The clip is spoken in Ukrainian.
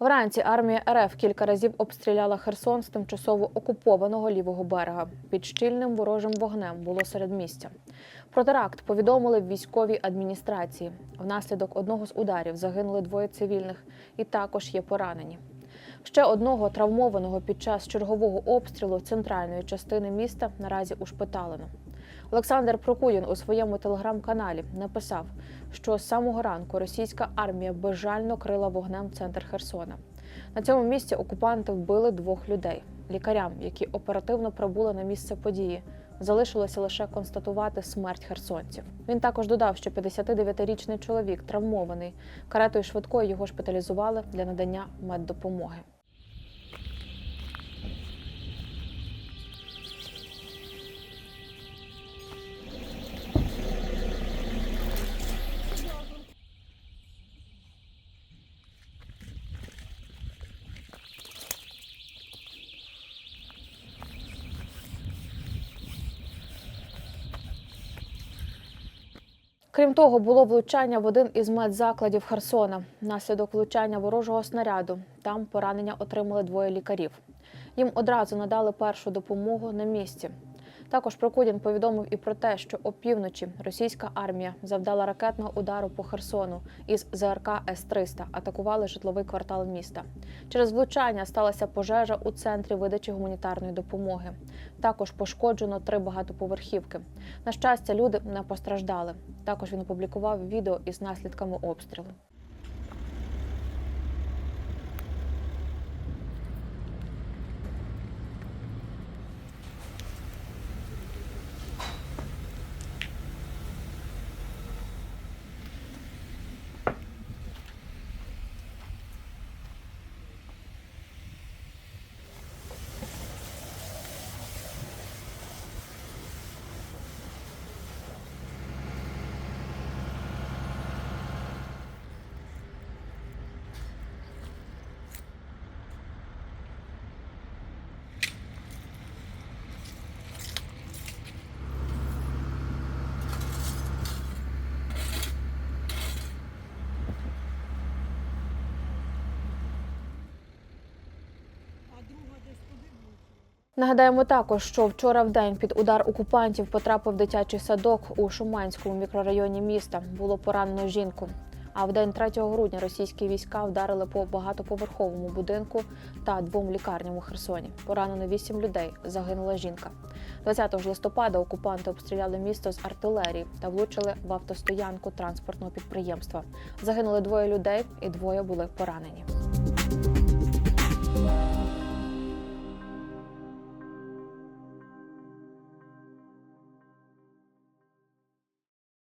Вранці армія РФ кілька разів обстріляла Херсон з тимчасово окупованого лівого берега. Під щільним ворожим вогнем було серед місця. Про теракт повідомили в військовій адміністрації. Внаслідок одного з ударів загинули двоє цивільних і також є поранені. Ще одного травмованого під час чергового обстрілу центральної частини міста наразі ушпиталено. Олександр Прокудін у своєму телеграм-каналі написав, що з самого ранку російська армія безжально крила вогнем центр Херсона. На цьому місці окупанти вбили двох людей. Лікарям, які оперативно прибули на місце події, залишилося лише констатувати смерть херсонців. Він також додав, що 59-річний чоловік травмований. Каретою швидкої його шпиталізували для надання меддопомоги. Крім того, було влучання в один із медзакладів Херсона. Наслідок влучання ворожого снаряду там поранення отримали двоє лікарів. Їм одразу надали першу допомогу на місці. Також Прокудін повідомив і про те, що опівночі російська армія завдала ракетного удару по Херсону із ЗРК С-300, атакували житловий квартал міста. Через влучання сталася пожежа у центрі видачі гуманітарної допомоги. Також пошкоджено три багатоповерхівки. На щастя, люди не постраждали. Також він опублікував відео із наслідками обстрілу. Нагадаємо також, що вчора в день під удар окупантів потрапив дитячий садок у Шуманському мікрорайоні міста. Було поранено жінку. А в день 3 грудня російські війська вдарили по багатоповерховому будинку та двом лікарням у Херсоні. Поранено 8 людей. Загинула жінка. 20 листопада окупанти обстріляли місто з артилерії та влучили в автостоянку транспортного підприємства. Загинули двоє людей, і двоє були поранені.